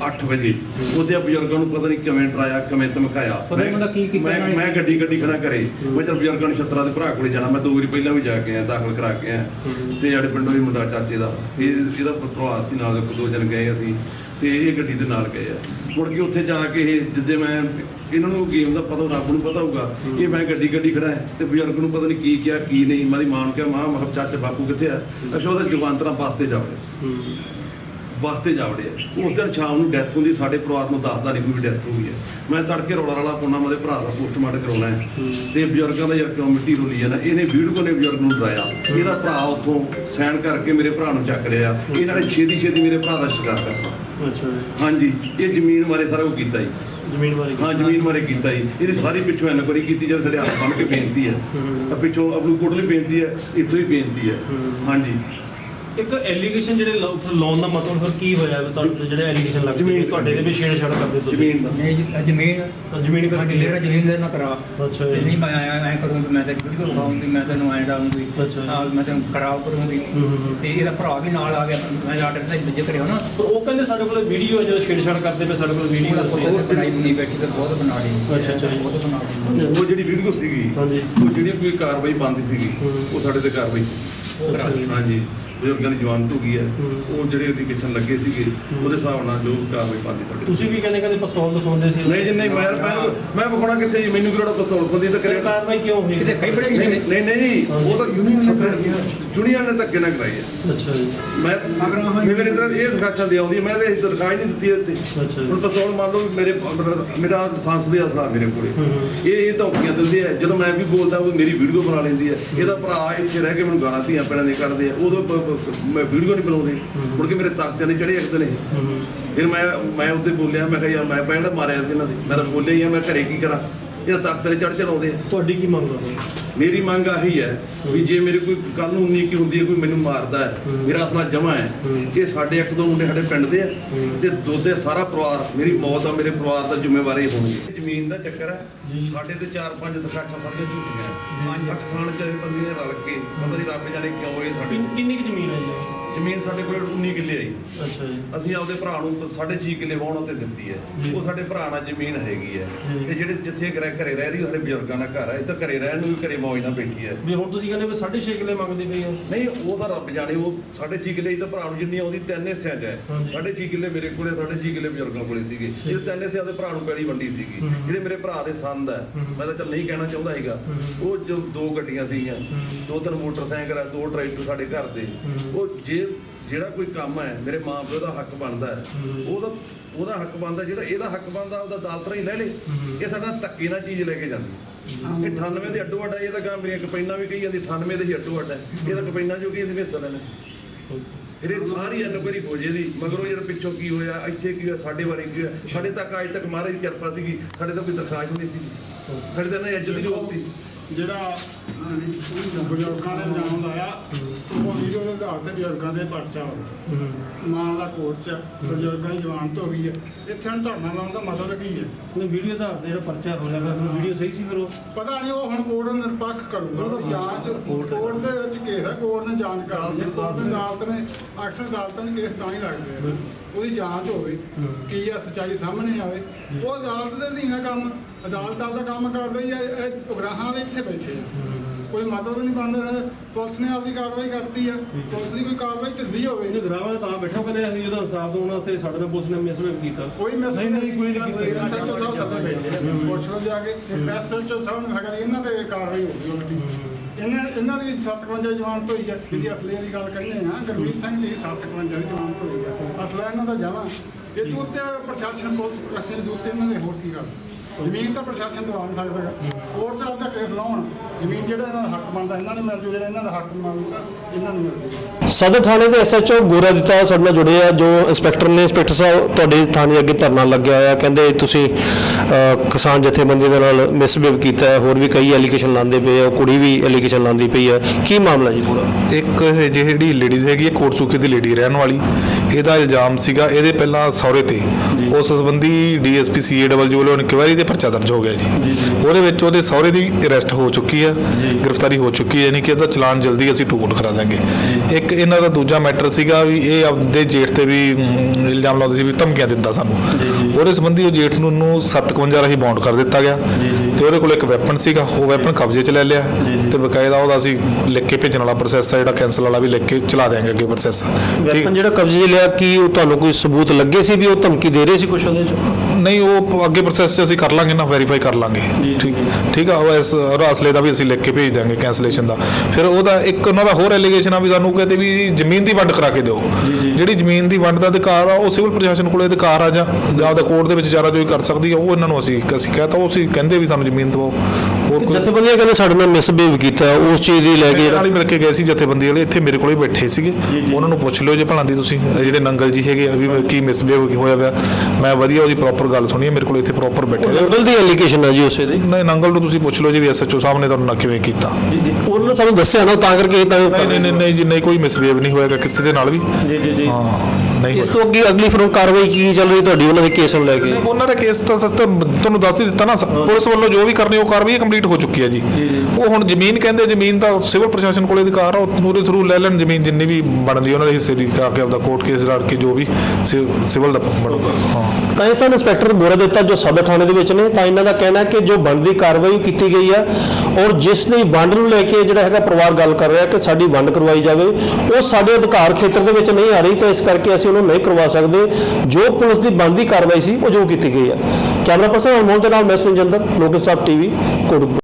8 ਵਜੇ ਉਹਦੇ ਬਜ਼ੁਰਗਾਂ ਨੂੰ ਪਤਾ ਨਹੀਂ ਕਿਵੇਂ ਡਰਾਇਆ ਕਿਵੇਂ ਧਮਕਾਇਆ। ਪਤਾ ਕੀ ਕੀਤਾ ਮੈਂ- ਇਹਨਾਂ ਨੇ। ਮੈਂ ਗੱਡੀ ਗੱਡੀ ਖੜਾ ਕਰੇ। ਮੈਂ ਚਲ ਬਜ਼ੁਰਗਾਂ ਨੂੰ ਛਤਰਾ ਦੇ ਭਰਾ ਕੋਲੇ ਜਾਣਾ। ਮੈਂ ਦੋ ਵਾਰੀ ਪਹਿਲਾਂ ਵੀ ਜਾ ਕੇ ਆਇਆ ਦਾਖਲ ਕਰਾ ਕੇ ਆਇਆ। ਤੇ ਸਾਡੇ ਪਿੰਡੋਂ ਹੀ ਮੁੰਡਾ ਚਾਚੇ ਦਾ। ਇਹ- ਇਹਦਾ ਪ੍ਰਵਾਸ ਸੀ ਨਾਲ ਇੱਕ ਦੋ ਜਣ ਗਏ ਅਸੀਂ। ਤੇ ਇਹ ਗੱਡੀ ਦੇ ਨਾਲ ਗਏ ਆ। ਮੁੜ ਕੇ ਉੱਥੇ ਜਾ ਕੇ ਇਹ ਜਿੱਦੇ ਮੈਂ ਇਹਨਾਂ ਨੂੰ ਗੇਮ ਦਾ ਪਤਾ ਰੱਬ ਨੂੰ ਪਤਾ ਹੋਊਗਾ। ਇਹ ਮੈਂ ਗੱਡੀ ਗੱਡੀ ਖੜਾ ਹੈ। ਤੇ ਬਜ਼ੁਰਗ ਨੂੰ ਪਤਾ ਨਹੀਂ ਕੀ ਕਿਹਾ ਕੀ ਨਹੀਂ। ਮੇਰੀ ਮਾਂ ਨੂੰ ਕਿਹਾ ਮਾਂ ਮੈਂ ਕਿਹਾ ਚਾਚਾ ਬਾਪੂ ਕਿੱਥੇ ਆ? ਅੱਛਾ ਉਹਦਾ ਜਵਾਨਤਰਾ ਬੱਸ ਤੇ ਤੇ ਜਾਵੜੇ ਆ ਉਸ ਦਿਨ ਸ਼ਾਮ ਨੂੰ ਡੈਥ ਹੁੰਦੀ ਸਾਡੇ ਪਰਿਵਾਰ ਨੂੰ ਦੱਸਦਾ ਨਹੀਂ ਕੋਈ ਡੈਥ ਹੋਈ ਹੈ। ਮੈਂ ਤੜਕੇ ਰੌਲਾ ਰੌਲਾ ਪਾਉਣਾ ਮੇਰੇ ਭਰਾ ਦਾ ਪੋਸਟਮਾਰਟਮ ਕਰਾਉਣਾ ਹੈ। ਤੇ ਬਜ਼ੁਰਗਾਂ ਦਾ ਯਾਰ ਕਿਉਂ ਮਿੱਟੀ ਰੋਲੀ ਨਾ ਇਹਨੇ ਵੀਡੀਓ ਨੇ ਬਜ਼ੁਰਗ ਨੂੰ ਡਰਾਇਆ। ਇਹਦਾ ਭਰਾ ਉੱਥੋਂ ਸਾਈਨ ਕਰਕੇ ਮੇਰੇ ਭਰਾ ਨੂੰ ਚੱਕ ਲਿਆ। ਇਹਨਾਂ ਨੇ ਛੇਤੀ ਛੇਤੀ ਮੇਰੇ ਭਰਾ ਦਾ ਸ਼ਿਕਾਰ ਕਰਤਾ। ਅੱਛਾ ਜੀ। ਹਾਂਜੀ ਇਹ ਜ਼ਮੀਨ ਬਾਰੇ ਸਾਰਾ ਉਹ ਕੀਤਾ ਜੀ। ਜ਼ਮੀਨ ਬਾਰੇ ਹਾਂ ਜ਼ਮੀਨ ਬਾਰੇ ਕੀਤਾ ਜੀ। ਇਹਦੀ ਸਾਰੀ ਪਿੱਛੋਂ ਇਨਕੁਆਰੀ ਕੀਤੀ ਜਦ ਸਾਡੇ ਹੱਥ ਬੰਨ ਕੇ ਬੇਨਤੀ ਹੈ। ਪਿੱਛੋਂ ਅਬਲੂ ਕੋਟਲੀ ਬੇਨਤੀ ਹੈ ਇੱਥੋਂ ਹੀ ਬੇਨਤੀ ਹੈ। ਹਾਂਜੀ। ਇੱਕ ਐਲੀਗੇਸ਼ਨ ਜਿਹੜੇ ਲਾਉਣ ਦਾ ਮਤਲਬ ਫਿਰ ਕੀ ਹੋਇਆ ਵੀ ਤੁਹਾਡੇ ਜਿਹੜੇ ਐਲੀਗੇਸ਼ਨ ਲੱਗਦੇ ਜ਼ਮੀਨ ਤੁਹਾਡੇ ਦੇ ਵੀ ਛੇੜ ਛਾੜ ਕਰਦੇ ਤੁਸੀਂ ਜ਼ਮੀਨ ਦਾ ਨਹੀਂ ਜੀ, ਜ਼ਮੀਨ ਤਾਂ ਜ਼ਮੀਨ ਕਰਕੇ ਜਿਹੜਾ ਜ਼ਮੀਨ ਦੇ ਨਾ ਕਰਾ ਅੱਛਾ ਜੀ। ਨਹੀਂ ਮੈਂ ਆਇਆ ਐ ਕਰੂੰਗੀ ਮੈਂ ਤੇ ਵੀਡੀਓ ਦਿਖਾਉਂਗੀ ਮੈਂ ਤੈਨੂੰ ਐ ਡਾਉਂਗੀ ਅੱਛਾ। ਮੈਂ ਤੈਨੂੰ ਖਰਾਬ ਕਰੂੰਗੀ। ਤੇ ਇਹਦਾ ਭਰਾ ਵੀ ਨਾਲ ਆ ਗਿਆ ਮੈਂ ਆਰਡਰ ਦਾ ਜ਼ਿਕਰ ਕਰਿਆ ਨਾ ਪਰ ਉਹ ਕਹਿੰਦੇ ਸਾਡੇ ਕੋਲ ਵੀਡੀਓ ਹੈ ਜਦੋਂ ਛੇੜ ਛਾੜ ਕਰਦੇ ਪਏ ਸਾਡੇ ਕੋਲ ਵੀਡੀਓ ਬਣਾਈ ਬਣੀ ਬੈਠੀ ਤੇ ਬਹੁਤ ਬਣਾ ਲਈ ਅੱਛਾ, ਅੱਛਾ। ਬਹੁਤ ਬਣਾ ਲਈ ਉਹ ਜਿਹੜੀ ਵੀਡੀਓ ਸੀਗੀ ਹਾਂਜੀ। ਉਹ ਜਿਹੜੀ ਕੋਈ ਕਾਰਵਾਈ ਬੰਦੀ ਸੀਗੀ। ਉਹ ਸਾਡੇ ਤੇ ਕਾਰਵਾਈ। ਹਾਂਜੀ ਬਜ਼ੁਰਗਾਂ ਦੀ ਜਵਾਨਤ ਹੋ ਗਈ ਹੈ। ਉਹ ਜਿਹੜੇ ਐਪਲੀਕੇਸ਼ਨ ਲੱਗੇ ਸੀਗੇ ਉਹਦੇ ਹਿਸਾਬ ਨਾਲ ਜੋ ਕਾਰਵਾਈ ਬੰਦੀ ਸਾਡੇ। ਤੁਸੀਂ ਵੀ ਕਹਿੰਦੇ ਕਹਿੰਦੇ ਪਿਸਤੌਲ ਦਿਖਾਉਂਦੇ ਸੀ? ਨਹੀਂ ਜੀ ਨਹੀਂ ਮੈਂ ਮੈਂ ਮੈਂ ਵਿਖਾਉਣਾ ਕਿੱਥੇ ਜੀ? ਮੈਨੂੰ ਕਿਹੜਾ ਪਿਸਤੌਲ ਬੰਦੀ ਤਾਂ ਕਰਿਆ ਕਾਰਵਾਈ ਕਿਉਂ ਹੋਈ? ਕਿਤੇ ਕਈ ਬੜੇ ਨਹੀਂ ਨਹੀਂ ਉਹ ਤਾਂ ਯੂਨੀਅਨ ਨੇ ਯੂਨੀਅਨ ਨੇ ਧੱਕੇ ਨਾਲ ਕਰਾਈ ਹੈ। ਅੱਛਾ ਜੀ। ਮੈਂ ਮੇਰੇ ਤਰ੍ਹਾਂ ਇਹ ਦਰਖਾਸਤਾਂ ਦੇ ਆਉਂਦੀ ਮੈਂ ਤਾਂ ਦਰਖਾਸਤ ਨਹੀਂ ਦਿੱਤੀ ਇੱਥੇ। ਅੱਛਾ ਜੀ। ਹੁਣ ਪਿਸਤੌਲ ਮੰਨ ਲਓ ਵੀ ਮੇਰੇ ਮੇਰਾ ਲਾਇਸੈਂਸ ਦੇ ਅਸਲਾ ਮੇਰੇ ਕੋਲੇ। ਇਹ ਇਹ ਧੌਕੀਆਂ ਦਿੰਦੇ ਆ ਜਦੋਂ ਮੈਂ ਵੀ ਬੋਲਦਾ ਉਹ ਮੇਰੀ ਵੀਡੀਓ ਬਣਾ ਲੈਂਦੀ ਹੈ। ਇਹਦਾ ਭਰਾ ਇੱਥੇ ਰਹਿ ਕੇ ਮੈਨੂੰ ਗਾਲਾਂ ਧੀਆਂ ਪੈਣਾਂ ਦੇ ਕੱਢਦੇ ਆ। ਉਦੋਂ ਪ- ਪ- ਮੈਂ ਵੀਡੀਓ ਨਹੀਂ ਬਣਾਉਂਦੇ। ਮੁੜ ਕੇ ਮੇਰੇ ਤਖਤੇ ਨੇ ਚੜੇ ਇੱਕ ਦਿਨ ਇਹ। ਫਿਰ ਮੈਂ ਮੈਂ ਉੱਤੇ ਬੋਲਿਆ ਮੈਂ ਕਿਹਾ ਯਾਰ ਮੈਂ ਬੈਂਡ ਮਾਰਿਆ ਸੀ ਇਹਨਾਂ ਦੇ। ਮੈਂ ਤਾਂ ਬੋਲਿਆ ਹੀ ਆ ਮੈਂ ਘਰੇ ਕੀ ਕਰਾਂ? ਇਹ ਤਖਤ ਤੇ ਚੜ ਚੜਾਉਂਦੇ ਆ। ਤੁਹਾਡੀ ਕੀ ਮੰਗ ਹੈ ਮੇਰੀ ਮੰਗ ਆਹੀ ਹੈ ਵੀ ਜੇ ਮੇਰੇ ਕੋਈ ਕੱਲ ਨੂੰ ਉਨੀ ਕੀ ਹੁੰਦੀ ਹੈ ਕੋਈ ਮੈਨੂੰ ਮਾਰਦਾ ਹੈ ਮੇਰਾ ਆਪਣਾ ਜਮਾ ਹੈ ਇਹ ਸਾਡੇ ਇੱਕ ਦੋ ਮੁੰਡੇ ਸਾਡੇ ਪਿੰਡ ਦੇ ਆ ਤੇ ਦੋਦੇ ਸਾਰਾ ਪਰਿਵਾਰ ਮੇਰੀ ਮੌਤ ਆ ਮੇਰੇ ਪਰਿਵਾਰ ਦਾ ਜ਼ਿੰਮੇਵਾਰੀ ਹੋਣਗੇ ਜ਼ਮੀਨ ਦਾ ਚੱਕਰ ਹੈ ਸਾਡੇ ਤੇ ਚਾਰ ਪੰਜ ਦਰਖਾਸਤਾਂ ਸਾਰੀਆਂ ਝੂਠੀਆਂ ਪੰਜ ਕਿਸਾਨ ਚਾਹੇ ਬੰਦੇ ਨੇ ਰਲ ਕੇ ਪਤਾ ਨਹੀਂ ਰੱਬ ਜਾਣੇ ਕਿਉਂ ਇਹ ਸਾਡੇ ਕਿੰਨ- ਕਿੰਨੀ ਕੁ ਜ਼ਮੀਨ ਹੈ ਜੀ? ਜ਼ਮੀਨ ਸਾਡੇ ਕੋਲ 19 ਕਿੱਲੇ ਆਈ ਅੱਛਾ ਜੀ ਅਸੀਂ ਆਪਦੇ ਭਰਾ ਨੂੰ 6.5 ਕਿੱਲੇ ਵਾਹੁਣ ਉੱਤੇ ਦਿੱਤੀ ਹੈ। ਉਹ ਸਾਡੇ ਭਰਾ ਨਾਲ ਜ਼ਮੀਨ ਹੈਗੀ ਹੈ। ਤੇ ਜਿਹੜੇ ਜਿੱਥੇ ਘਰੇ ਘਰੇ ਰਹਿ ਰਹੀ ਸਾਡੇ ਬਜ਼ੁਰਗਾਂ ਦਾ ਘਰ ਹੈ ਤਾਂ ਘਰੇ ਰਹਿਣ ਨੂੰ ਵੀ ਘਰੇ ਮੌਜ ਨਾਲ ਬੈਠੀ ਹੈ ਵੀ ਹੁਣ ਤੁਸੀਂ ਕਹਿੰਦੇ ਵੀ 6.5 ਕਿੱਲੇ ਮੰਗਦੇ ਪਈ ਹੋ ਨਹੀਂ ਉਹ ਤਾਂ ਰੱਬ ਜਾਣੇ ਉਹ ਸਾਢੇ ਛੇ ਕਿੱਲੇ ਹੀ ਤਾਂ ਭਰਾ ਨੂੰ ਜਿੰਨੀ ਆਉਂਦੀ ਤਿੰਨ ਹਿੱਸਿਆਂ 'ਚ ਹੈ ਹਾਂਜੀ। ਸਾਢੇ ਛੇ ਕਿੱਲੇ ਮੇਰੇ ਕੋਲੇ ਸਾਢੇ ਛੇ ਕਿੱਲੇ ਬਜ਼ੁਰਗਾਂ ਕੋਲੇ ਸੀਗੇ ਇਹ ਤਿੰਨ ਹਿੱਸੇ ਆਪਦੇ ਭਰਾ ਨੂੰ ਪੈਲੀ ਵੰਡੀ ਸੀਗੀ। ਜਿਹੜੇ ਮੇਰੇ ਭਰਾ ਦੇ ਸੰਦ ਹੈ। ਮੈਂ ਤਾਂ ਚੱਲ ਨਹੀਂ ਕਹਿਣਾ ਚਾਹੁੰਦਾ ਹੈਗਾ। ਉਹ ਜੋ ਦੋ ਗੱਡੀਆਂ ਸੀਗੀਆਂ। ਦੋ ਤਿੰਨ ਮੋਟਰਸਾਈਕਲ ਹੈ ਦੋ ਟਰੈਕਟਰ ਸਾਡੇ ਘਰ ਦੇ। ਉਹ ਜੇ ਜਿਹੜਾ ਕੋਈ ਕੰਮ ਹੈ ਮੇਰੇ ਮਾਂ ਪਿਓ ਦਾ ਹੱਕ ਬਣਦਾ ਹੈ। ਹੂੰ। ਉਹਦਾ ਉਹਦਾ ਹੱਕ ਬਣਦਾ ਜਿਹੜਾ ਇਹਦਾ ਹੱਕ ਬਣਦਾ ਉਹਦਾ ਅਦਾਲਤ ਰਾਹੀਂ ਲੈ ਲੇ। ਹੂੰ। ਇਹ ਸਾਡਾ ਧੱਕੇ ਨਾਲ ਚੀਜ਼ ਲੈ ਕੇ ਜਾਂਦੀ ਇਹ 98 ਦੇ ਅੱਡੋ ਅੱਡ ਹੈ ਇਹ ਤਾਂ ਗਾਂ ਮੇਰੀਆਂ ਕਪੈਨਾਂ ਵੀ ਕਹੀ ਜਾਂਦੀ 98 ਦੇ ਹੀ ਅੱਡੋ ਅੱਡ ਹੈ। ਇਹ ਤਾਂ ਕਪੈਨਾਂ ਜੋ ਕੀ ਇਹਦੇ ਵਿੱਚ ਹਿੱਸਾ ਲੈਣਾ ਫਿਰ ਇਹ ਸਾਰੀ ਇਨਕੁਆਇਰੀ ਹੋ ਜੇ ਦੀ ਮਗਰੋਂ ਯਾਰ ਪਿੱਛੋਂ ਕੀ ਹੋਇਆ ਇੱਥੇ ਕੀ ਹੋਇਆ ਸਾਡੇ ਬਾਰੇ ਕੀ ਹੋਇਆ? ਸਾਡੇ ਤੱਕ ਅੱਜ ਤੱਕ ਮਹਾਰਾਜ ਦੀ ਕਿਰਪਾ ਸੀਗੀ। ਸਾਡੇ ਤਾਂ ਕੋਈ ਦਰਖਾਸਤ ਨਹੀਂ ਸੀ ਸਾਡੇ ਤਾਂ ਨਾ ਇੱਜ਼ਤ ਜੋਤ ਸੀ ਜਿਹੜਾ ਬਜ਼ੁਰਗਾਂ ਨੇ ਨਾਮ ਲਾਇਆ ਉਹ ਵੀਡੀਓ ਦੇ ਆਧਾਰ ਤੇ ਬਜ਼ੁਰਗਾਂ ਦੇ ਪਰਚਾ ਹੋ। ਮਾਂ ਦਾ ਕੋਰਟ ਚ ਬਜ਼ੁਰਗਾਂ ਦੀ ਜਵਾਨਤ ਹੋ ਗਈ ਹੈ। ਇੱਥੇ ਹੁਣ ਧਰਨਾ ਲਾਉਣ ਦਾ ਮਤਲਬ ਕੀ ਹੈ? ਨਹੀਂ ਵੀਡੀਓ ਦਾ ਜਿਹੜਾ ਪਰਚਾ ਹੋਇਆ ਵਾ ਵੀਡੀਓ ਸਹੀ ਸੀ ਫਿਰ ਉਹ? ਪਤਾ ਨਹੀਂ ਉਹ ਹੁਣ ਕੋਰਟ ਨਿਰਪੱਖ ਕਰੂਗਾ ਉਹਦੀ ਜਾਂਚ ਕੋਰਟ ਦੇ ਵਿੱਚ ਕੇਸ ਹੈ ਕੋਰਟ ਨੇ ਜਾਂਚ ਕਰਨੀ ਹੈ। ਕੋਰਟ ਦੀ ਅਦਾਲਤ ਨੇ ਅਕਸਰ ਅਦਾਲਤਾਂ ਦੇ ਕੇਸ ਤਾਂ ਹੀ ਲੱਗਦੇ ਆ। ਉਹਦੀ ਜਾਂਚ ਹੋਵੇ ਕੀ ਆ ਸੱਚਾਈ ਸਾਹਮਣੇ ਆਵੇ। ਉਹ ਅਦਾਲਤ ਦੇ ਅਧੀਨ ਹੈ ਕੰਮ ਅਦਾਲਤ ਆਪਦਾ ਕੰਮ ਕਰਦੀ ਹੈ ਇਹ ਉਗਰਾਹਾਂ ਦੇ ਇੱਥੇ ਬੈਠੇ ਆ। ਕੋਈ ਮਤਲਬ ਨਹੀਂ ਬਣਦਾ ਪੁਲਿਸ ਨੇ ਆਪਦੀ ਕਾਰਵਾਈ ਕਰਤੀ ਆ। ਪੁਲਿਸ ਦੀ ਕੋਈ ਕਾਰਵਾਈ ਢਿੱਲੀ ਹੋਵੇ। ਗਰਾਵਾਂ ਤਾਂ ਬੈਠਾ ਕਹਿੰਦੇ ਅਸੀਂ ਜਦੋਂ ਹਿਸਾਬ ਦੇਣ ਵਾਸਤੇ ਸਾਡੇ ਨਾਲ ਪੁਲਿਸ ਨੇ ਮਿਸਬਿਹੇਵ ਕੀਤਾ। ਕੋਈ ਮੈਸੇਜ ਨਹੀਂ ਕੋਈ ਨਹੀਂ ਐਸਐਚਓ ਸਾਹਿਬ ਥੱਲੇ ਬੈਠੇ ਨੇ। ਪੁੱਛ ਲਓ ਜਾ ਕੇ। ਐਸਐਚਓ ਸਾਹਿਬ ਨੇ ਹੈਗਾ ਇਹਨਾਂ ਤੇ ਕਾਰਵਾਈ ਹੋਊਗੀ ਉਲਟੀ ਇਹਨਾਂ ਇਹਨਾਂ ਦੀ 57 ਜਵਾਨਤ ਹੋਈ ਹੈ। ਜਿਹਦੀ ਅਸਲੀ ਦੀ ਗੱਲ ਕਹਿੰਦੇ ਆ ਗੁਰਮੀਤ ਸਿੰਘ ਦੀ 57 ਦੀ ਜਵਾਨਤ ਹੋਈ ਹੈ ਅਸਲਾ ਇਹਨਾਂ ਦਾ ਜਮਾ। ਇਹ ਤੋਂ ਉੱਤੇ ਪ੍ਰਸ਼ਾਸਨ ਪੁਲਿਸ ਪ੍ਰਸ਼ਾਸਨ ਦੇ ਉੱਤੇ ਇਹਨਾਂ ਦੇ ਹੋਰ ਕੀ ਗੱਲ ਜ਼ਮੀਨ ਤਾਂ ਪ੍ਰਸ਼ਾਸਨ ਦਵਾ ਨਹੀਂ ਸਕਦਾ ਗਾ। ਕੋਰਟ ਚ ਆਪਦਾ ਕੇਸ ਲਾਉਣ। ਜ਼ਮੀਨ ਜਿਹੜਾ ਇਹਨਾਂ ਦਾ ਹੱਕ ਬਣਦਾ ਇਹਨਾਂ ਨੂੰ ਮਿਲ ਜੂ। ਜਿਹੜਾ ਇਹਨਾਂ ਦਾ ਹੱਕ ਬਣਦਾ ਇਹਨਾਂ ਨੂੰ ਮਿਲ ਜੂ। ਸਦਰ ਥਾਣੇ ਦੇ ਐਸਐਚਓ ਗੋਰਾ ਦਿੱਤਾ ਸਾਡੇ ਨਾਲ ਜੁੜੇ ਆ ਜੋ ਇੰਸਪੈਕਟਰ ਨੇ ਇੰਸਪੈਕਟਰ ਸਾਹਿਬ ਤੁਹਾਡੇ ਥਾਣੇ ਅੱਗੇ ਧਰਨਾ ਲੱਗਿਆ ਹੋਇਆ। ਕਹਿੰਦੇ ਤੁਸੀਂ ਕਿਸਾਨ ਜਥੇਬੰਦੀ ਦੇ ਨਾਲ ਮਿਸਬਿਹੇਵ ਕੀਤਾ ਹੋਰ ਵੀ ਕਈ ਐਲੀਗੇਸ਼ਨ ਲਾਉਂਦੇ ਪਏ ਆ। ਕੁੜੀ ਵੀ ਐਲੀਗੇਸ਼ਨ ਲਾਉਂਦੀ ਪਈ ਹੈ ਕੀ ਮਾਮਲਾ ਜੀ ਪੂਰਾ? ਇੱਕ ਜਿਹੜੀ ਲੇਡੀਜ਼ ਹੈਗੀ ਹੈ ਕੋਟ ਚੁੱਕੀ ਦੀ ਲੇਡੀ ਰਹਿਣ ਵਾਲੀ। ਇਹਦਾ ਇਲਜ਼ਾਮ ਸੀਗਾ ਇਹਦੇ ਪਹਿਲਾਂ ਸਹੁਰੇ ਤੇ। ਉਸ ਸੰਬੰਧੀ ਡੀਐਸਪੀ ਸੀਏ ਡਬਲ ਜੋ ਨੇ ਇਨਕੁਆਇਰੀ ਦੇ ਪਰਚਾ ਦਰਜ ਹੋ ਗਿਆ ਜੀ। ਉਹਦੇ ਵਿੱਚ ਉਹਦੇ ਸਹੁਰੇ ਦੀ ਅਰੈਸਟ ਹੋ ਚੁੱਕੀ ਹੈ ਗ੍ਰਿਫਤਾਰੀ ਹੋ ਚੁੱਕੀ ਹੈ ਯਾਨੀ ਕਿ ਇਹਦਾ ਚਲਾਨ ਜਲਦੀ ਅਸੀਂ ਟੂਟ ਕਰਾ ਦਾਂਗੇ ਇੱਕ ਇਹਨਾਂ ਦਾ ਦੂਜਾ ਮੈਟਰ ਸੀਗਾ ਵੀ ਇਹ ਆਪਦੇ ਜੇਠ ਤੇ ਵੀ ਇਲਜ਼ਾਮ ਲਾਉਂਦੇ ਸੀ ਵੀ ਧਮਕੀਆਂ ਦਿੰਦਾ ਸਾਨੂੰ। ਉਹਦੇ ਸੰਬੰਧੀ ਉਹ ਜੇਠ ਨੂੰ ਨੂੰ 751 ਰਾਹੀਂ ਬੌਂਡ ਕਰ ਦਿੱਤਾ ਗਿਆ। ਤੇ ਉਹਦੇ ਕੋਲ ਇੱਕ ਵੈਪਨ ਸੀਗਾ ਉਹ ਵੈਪਨ ਕਬਜ਼ੇ 'ਚ ਲੈ ਲਿਆ। ਤੇ ਬਕਾਇਦਾ ਉਹਦਾ ਅਸੀਂ ਲਿਖ ਕੇ ਭੇਜਣ ਵਾਲਾ ਪ੍ਰੋਸੈਸ ਹੈ ਜਿਹੜਾ ਕੈਂਸਲ ਵਾਲਾ ਵੀ ਲਿਖ ਕੇ ਚਲਾ ਦਿਆਂਗੇ ਅੱਗੇ ਪ੍ਰੋਸੈਸ ਵੈਪਨ ਜਿਹੜਾ ਕਬਜ਼ੇ 'ਚ ਲਿਆ ਕੀ ਉਹ ਤੁਹਾਨੂੰ ਕੋਈ ਸਬੂਤ ਲੱਗੇ ਸੀ ਵੀ ਉਹ ਧਮਕੀ ਦੇ ਰਹੇ ਸੀ ਕੁਛ ਉਹਦੇ 'ਚ? ਨਹੀਂ ਉਹ ਅੱਗੇ ਪ੍ਰੋਸੈਸ 'ਚ ਅਸੀਂ ਕਰ ਲਾਂਗੇ ਨਾ ਵੈਰੀਫਾਈ ਕਰ ਲਾਂਗੇ। ਠੀਕ? ਠੀਕ ਆ ਉਹ ਇਸ ਅਸਲੇ ਦਾ ਵੀ ਅਸੀਂ ਲਿਖ ਕੇ ਭੇਜ ਦਿਆਂਗੇ ਕੈਂਸਲੇਸ਼ਨ ਦਾ। ਫਿਰ ਉਹਦਾ ਇੱਕ ਉਹਨਾਂ ਦਾ ਹੋਰ ਐਲੀਗੇਸ਼ਨ ਆ ਵੀ ਸਾਨੂੰ ਕਹਿੰਦੇ ਵੀ ਜ਼ਮੀਨ ਦੀ ਵੰਡ ਕਰਾ ਕੇ ਦਿਓ। ਜਿਹੜੀ ਜ਼ਮੀਨ ਦੀ ਵੰਡ ਦਾ ਅਧਿਕਾਰ ਆ ਉਹ ਸਿਵਲ ਪ੍ਰਸ਼ਾਸਨ ਕੋਲੇ ਅਧਿਕਾਰ ਆ ਜਾਂ ਜਾਂ ਕੋਰਟ ਦੇ ਵਿੱਚ ਚਾਰਾ ਜੋਈ ਕਰ ਸਕਦੀ ਆ ਉਹ ਇਹਨਾਂ ਨੂੰ ਅਸੀਂ ਅਸੀਂ ਕਹਤਾ ਉਹ ਅਸੀਂ ਕਹਿੰਦੇ ਵੀ ਸਾਨੂੰ ਜ਼ਮੀਨ ਦਿਓ ਹੋਰ ਕੋਈ? ਜਥੇਬੰਦੀਆਂ ਕਹਿੰਦੇ ਸਾਡੇ ਨਾਲ ਮਿਸਬਿਹੇਵ ਕੀਤਾ ਉਸ ਚੀਜ਼ ਦੀ ਲੈ ਕੇ ਨਾਲ ਜਿਹੜਾ ਹੀ ਮਿਲ ਕੇ ਗਏ ਸੀ ਜਥੇਬੰਦੀ ਵਾਲੇ ਇੱਥੇ ਮੇਰੇ ਕੋਲੇ ਬੈਠੇ ਸੀਗੇ। ਉਹਨਾਂ ਨੂੰ ਪੁੱਛ ਲਿਓ ਜੇ ਭਲਾਂ ਦੀ ਤੁਸੀਂ ਜਿਹੜੇ ਨੰਗਲ ਜੀ ਹੈਗੇ ਆ ਵੀ ਕੀ ਮਿਸਬਿਹੇਵ ਹੋਇਆ ਹੋਇਆ ਮੈਂ ਵਧੀਆ ਉਹਦੀ ਪ੍ਰੋਪਰ ਗੱਲ ਸੁਣੀ ਹੈ ਮੇਰੇ ਕੋਲ ਇੱਥੇ ਪ੍ਰੋਪਰ ਬੈਠੇ ਨੇ ਨੰਗਲ ਦੀ ਐਲੀਗੇਸ਼ਨ ਹੈ ਜੀ ਉਸੇ ਦੀ। ਨਹੀਂ ਨੰਗਲ ਨੂੰ ਤੁਸੀਂ ਪੁੱਛ ਲਓ ਜੀ ਵੀ ਐਸਐਚਓ ਸਾਹਿਬ ਨੇ ਤੁਹਾਨੂੰ ਨਾਲ ਕਿਵੇਂ ਕੀਤਾ। ਉਹਨਾਂ ਨੇ ਸਾਨੂੰ ਦੱਸਿਆ ਨਾ ਤਾਂ ਕਰਕੇ ਤਾਂ ਨਹੀਂ ਨਹੀਂ ਨਹੀਂ ਨਹੀਂ ਜੀ ਨਹੀਂ ਕੋਈ ਮਿਸਬਿਹੇਵ ਨਹੀਂ ਹੋਏਗਾ ਕਿਸੇ ਦੇ ਨਾਲ ਵੀ। ਜੀ ਜੀ ਜੀ। ਹਾਂ ਨਹੀਂ ਇਸ। ਤੋਂ ਅੱਗੇ ਅਗਲੀ ਫਿਰ ਕਾਰਵਾਈ ਕੀ ਚੱਲ ਰਹੀ ਤੁਹਾਡੀ? ਉਹਨਾਂ ਦੇ ਕੇਸ ਨੂੰ ਲੈ ਕੇ। ਉਹਨਾਂ ਦਾ ਕੇਸ ਤਾਂ ਤੁਹਾਨੂੰ ਦੱਸ ਹੀ ਦਿੱਤਾ ਨਾ ਪੁਲਿਸ ਵੱਲੋਂ ਜੋ ਵੀ ਕਰਨੀ ਉਹ ਕਾਰਵਾਈ ਕੰਪਲੀਟ ਹੋ ਚੁੱਕੀ ਹੈ ਜੀ। ਉਹ ਹੁਣ ਜ਼ਮੀਨ ਕਹਿੰਦੇ ਜ਼ਮੀਨ ਦਾ ਸਿਵਲ ਪ੍ਰਸ਼ਾਸਨ ਕੋਲੇ ਅਧਿਕਾਰ ਆ ਉਹਦੇ ਥਰੂ ਲੈ ਲੈਣ ਜ਼ਮੀਨ ਜਿੰਨੀ ਵੀ ਬਣਦੀ ਉਹਨਾਂ ਦੇ ਹਿੱਸੇ ਦੀ ਕਾ ਕੇ ਆਪਦਾ ਕੋਰਟ ਕੇਸ ਲੜ ਕੇ ਜੋ ਵੀ ਸਿਵਲ ਦਾ ਬਣੂਗਾ ਹਾਂ। ਤਾਂ ਇਹ ਸਾਨੂੰ ਇੰਸਪੈਕਟਰ ਗੋਰਾ ਦਿੱਤਾ, ਜੋ ਸਦਰ ਥਾਣੇ ਦੇ ਵਿੱਚ ਨੇ, ਤਾਂ ਇਹਨਾਂ ਦਾ ਕਹਿਣਾ ਕਿ ਜੋ ਬਣਦੀ ਕਾਰਵਾਈ ਕੀਤੀ ਗਈ ਆ, ਔਰ ਜਿਸ ਦੀ ਵੰਡ ਨੂੰ ਲੈ ਕੇ ਜਿਹੜਾ ਹੈਗਾ ਪਰਿਵਾਰ ਗੱਲ ਕਰ ਰਿਹਾ ਕਿ ਸਾਡੀ ਵੰਡ ਕਰਵਾਈ ਜਾਵੇ, ਉਹ ਸਾਡੇ ਅਧਿਕਾਰ ਖੇਤਰ ਦੇ ਵਿੱਚ ਨਹੀਂ ਆ ਰਹੀ, ਤਾਂ ਇਸ ਕਰਕੇ ਅਸੀਂ ਉਹਨੂੰ ਨਹੀਂ ਕਰਵਾ ਸਕਦੇ। ਜੋ ਪੁਲਿਸ ਦੀ ਬਣਦੀ ਕਾਰਵਾਈ ਸੀ, ਉਹ ਜੋ ਕੀਤੀ ਗਈ ਹੈ ਕੈਮਰਾ ਪਰਸਨ ਅਨਮੋਲ ਦੇ ਨਾਲ ਮੈਂ ਸੁਨਜਿੰਦਰ ਲੋਕਨ ਸਾਹਿਬ ਟੀਵੀ ਕੋਟਕਪੂਰਾ